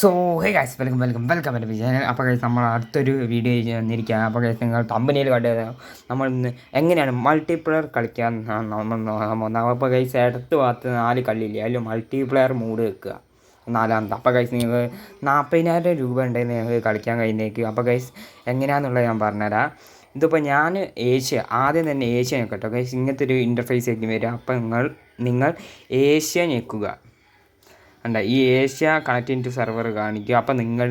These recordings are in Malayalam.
So hey guys welcome welcome welcome എന്റെ വിജയൻ അപ്പോൾ കഴിച്ച് നമ്മൾ അടുത്തൊരു വീഡിയോ വന്നിരിക്കുക അപ്പോൾ കഴിച്ച് നിങ്ങൾ കമ്പനിയിൽ കണ്ടത് നമ്മൾ എങ്ങനെയാണ് മൾട്ടിപ്ലെയർ കളിക്കാൻ നമ്മൾ അപ്പോൾ കഴിച്ച് ഇടത്ത് ഭാഗത്ത് നാല് കല്ലില്ലേ അതിൽ മൾട്ടിപ്ലെയർ മൂഡ് വെക്കുക. നാലാമത്തെ. അപ്പോൾ കഴിച്ച് നിങ്ങൾ നാൽപ്പതിനായിരം രൂപ ഉണ്ടെങ്കിൽ നിങ്ങൾക്ക് കളിക്കാൻ കഴിയുന്നേക്ക് അപ്പോൾ കഴിച്ച് എങ്ങനെയാണെന്നുള്ളത് ഞാൻ പറഞ്ഞുതരാം. ഇതിപ്പോൾ ഞാൻ ഏഷ്യ ആദ്യം തന്നെ ഏഷ്യ ഞെക്കട്ടോ. ഓക്കെ ഇങ്ങനത്തെ ഒരു ഇന്റർഫേസ് ആയിരിക്കും വരിക. അപ്പോൾ നിങ്ങൾ നിങ്ങൾ ഏഷ്യ ഞെക്കുക. കണ്ട ഈ ഏഷ്യ കണക്റ്റിംഗ് ടു സെർവർ കാണിക്കുക. അപ്പോൾ നിങ്ങൾ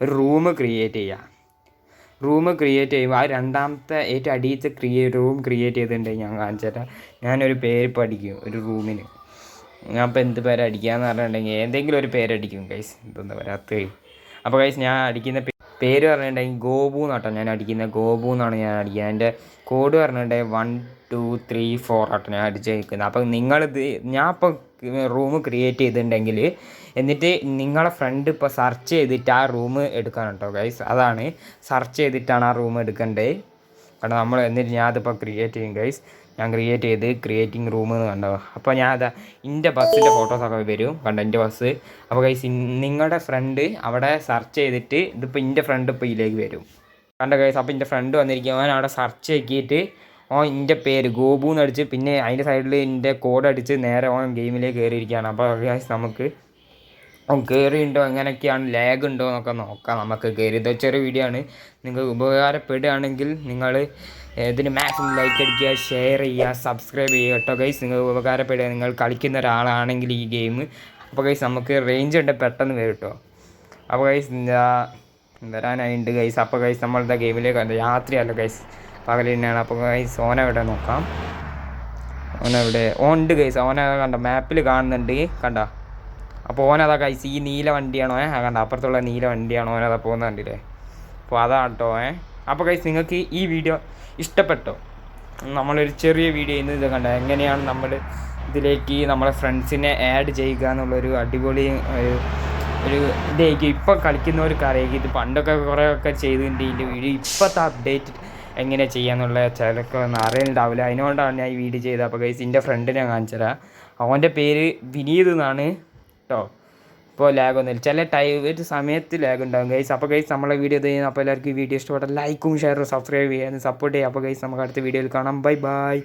ഒരു റൂം ക്രിയേറ്റ് ചെയ്യുക റൂം ക്രിയേറ്റ് ചെയ്യുമ്പോൾ ആ രണ്ടാമത്തെ ഏറ്റവും അടിയത്തെ ക്രിയേ റൂം ക്രിയേറ്റ് ചെയ്തിട്ടുണ്ടെങ്കിൽ ഞാൻ കാണിച്ചു തരാം ഞാനൊരു പേര് പഠിക്കും ഒരു റൂമിന് ഞാൻ ഇപ്പോൾ എന്ത് പേര് എന്ന് പറഞ്ഞിട്ടുണ്ടെങ്കിൽ എന്തെങ്കിലും ഒരു പേരടിക്കും കൈസ് ഇതെന്താ പറയാത്ത അപ്പോൾ കൈസ് ഞാൻ അടിക്കുന്ന പേര് പറഞ്ഞിട്ടുണ്ടെങ്കിൽ ഗോപു എന്നാട്ടോ ഞാൻ അടിക്കുന്ന ഗോപു എന്നാണ് ഞാൻ അടിക്കുന്നത്. എന്റെ കോഡ് പറഞ്ഞിട്ടുണ്ടെങ്കിൽ വൺ ടു ത്രീ ഫോർ ആട്ടോ ഞാൻ അടിച്ചേക്കുന്നത്. അപ്പോൾ നിങ്ങളിത് ഞാൻ ഇപ്പോൾ റൂം ക്രിയേറ്റ് ചെയ്തിട്ടുണ്ടെങ്കിൽ എന്നിട്ട് നിങ്ങളെ ഫ്രണ്ട് ഇപ്പോൾ സെർച്ച് ചെയ്തിട്ട് ആ റൂം എടുക്കണം കേട്ടോ ഗൈസ് അതാണ്. സെർച്ച് ചെയ്തിട്ടാണ് ആ റൂം എടുക്കേണ്ടത് കാരണം നമ്മൾ എന്നിട്ട് ഞാൻ അതിപ്പോൾ ക്രിയേറ്റ് ചെയ്യും ഗൈസ് ഞാൻ ക്രിയേറ്റ് ചെയ്ത് ക്രിയേറ്റിംഗ് റൂം എന്ന് കണ്ടോ? അപ്പോൾ ഞാൻ അതാ എന്റെ ബസ്സിന്റെ ഫോട്ടോസൊക്കെ വരും. കണ്ടോ എന്റെ ബസ് അപ്പോൾ കൈസ് നിങ്ങളുടെ ഫ്രണ്ട് അവിടെ സെർച്ച് ചെയ്തിട്ട് ഇതിപ്പോൾ എന്റെ ഫ്രണ്ട് ഇപ്പോൾ ഇതിലേക്ക് വരും. കണ്ടോ കൈസ് അപ്പോൾ എന്റെ ഫ്രണ്ട് വന്നിരിക്കും അവൻ അവിടെ സെർച്ച് ആക്കിയിട്ട് ഓൻ എന്റെ പേര് ഗോപു എന്ന് അടിച്ച് പിന്നെ അതിന്റെ സൈഡിൽ എന്റെ കോഡ് അടിച്ച് നേരെ ഓൻ ഗെയിമിലേക്ക് കയറിയിരിക്കുകയാണ് അപ്പോൾ നമുക്ക് കയറിയുണ്ടോ എങ്ങനെയൊക്കെയാണ് ലാഗ് ഉണ്ടോ എന്നൊക്കെ നോക്കാം. നമുക്ക് കയറി ഇത് ചെറിയ വീഡിയോ ആണ്. നിങ്ങൾക്ക് ഉപകാരപ്പെടുകയാണെങ്കിൽ നിങ്ങൾ ഇതിന് മാക്സിമം ലൈക്ക് അടിക്കുക ഷെയർ ചെയ്യുക സബ്സ്ക്രൈബ് ചെയ്യുക കേട്ടോ ഗൈസ് നിങ്ങൾ ഉപകാരപ്പെടുക. നിങ്ങൾ കളിക്കുന്ന ഒരാളാണെങ്കിൽ ഈ ഗെയിം അപ്പോൾ ഗൈസ് നമുക്ക് റേഞ്ച് ഉണ്ട് പെട്ടെന്ന് വരും കേട്ടോ. അപ്പോൾ ഗൈസ് വരാനായിട്ടുണ്ട് ഗൈസ് അപ്പോൾ ഗൈസ് നമ്മളുടെ ഗെയിമിലേക്ക് രാത്രിയല്ല ഗൈസ് പകൽ തന്നെയാണ്. അപ്പോൾ ഗൈസ് ഓന എവിടെ നോക്കാം? ഓന എവിടെ? ഓണ്ട് ഗൈസ് ഓന കണ്ട? മാപ്പിൽ കാണുന്നുണ്ട്. കണ്ട? അപ്പോൾ ഓനതാ കൈസ് ഈ നീല വണ്ടിയാണോ? ഏ ആ കണ്ട അപ്പുറത്തുള്ള നീല വണ്ടിയാണോ ഓനതാ പോകുന്ന കണ്ടില്ലേ? അപ്പോൾ അതാണ് കേട്ടോ ഏ. അപ്പോൾ കൈസ് നിങ്ങൾക്ക് ഈ വീഡിയോ ഇഷ്ടപ്പെട്ടോ? നമ്മളൊരു ചെറിയ വീഡിയോ ഇന്ന് ഇത് കണ്ട? എങ്ങനെയാണ് നമ്മൾ ഇതിലേക്ക് നമ്മളെ ഫ്രണ്ട്സിനെ ആഡ് ചെയ്യുക എന്നുള്ളൊരു അടിപൊളി ഒരു ഒരു ഇതായിരിക്കും. ഇപ്പം കളിക്കുന്നവർക്ക് അറിയാം ഇത് പണ്ടൊക്കെ കുറേയൊക്കെ ചെയ്തിട്ടുണ്ട് ഇതിന്റെ വീഡിയോ ഇപ്പോഴത്തെ അപ്ഡേറ്റ് എങ്ങനെ ചെയ്യാന്നുള്ള ചിലക്കെ ഒന്നും അറിയുന്നുണ്ടാവില്ല അതിനുകൊണ്ടാണ് ഞാൻ ഈ വീഡിയോ ചെയ്തത്. അപ്പോൾ ഗൈസ് എന്റെ ഫ്രണ്ടിനെ കാണിച്ചു തരാം അവന്റെ പേര് വിനീത് എന്നാണ്. കേട്ടോ. ഇപ്പോൾ ലാഗ് ഒന്നുമില്ല. ചില ടൈം ഒരു സമയത്ത് ലാഗ് ഉണ്ടാകും ഗൈസ് അപ്പോൾ ഗൈസ് നമ്മളെ വീഡിയോ ചെയ്യുന്ന അപ്പോൾ എല്ലാവർക്കും ഈ വീഡിയോ ഇഷ്ടപ്പെട്ട ലൈക്കും ഷെയറും സബ്സ്ക്രൈബ് ചെയ്യാനും സപ്പോർട്ട് ചെയ്യുക അപ്പോൾ ഗൈസ് നമുക്ക് അടുത്ത വീഡിയോയിൽ കാണാം. Bye bye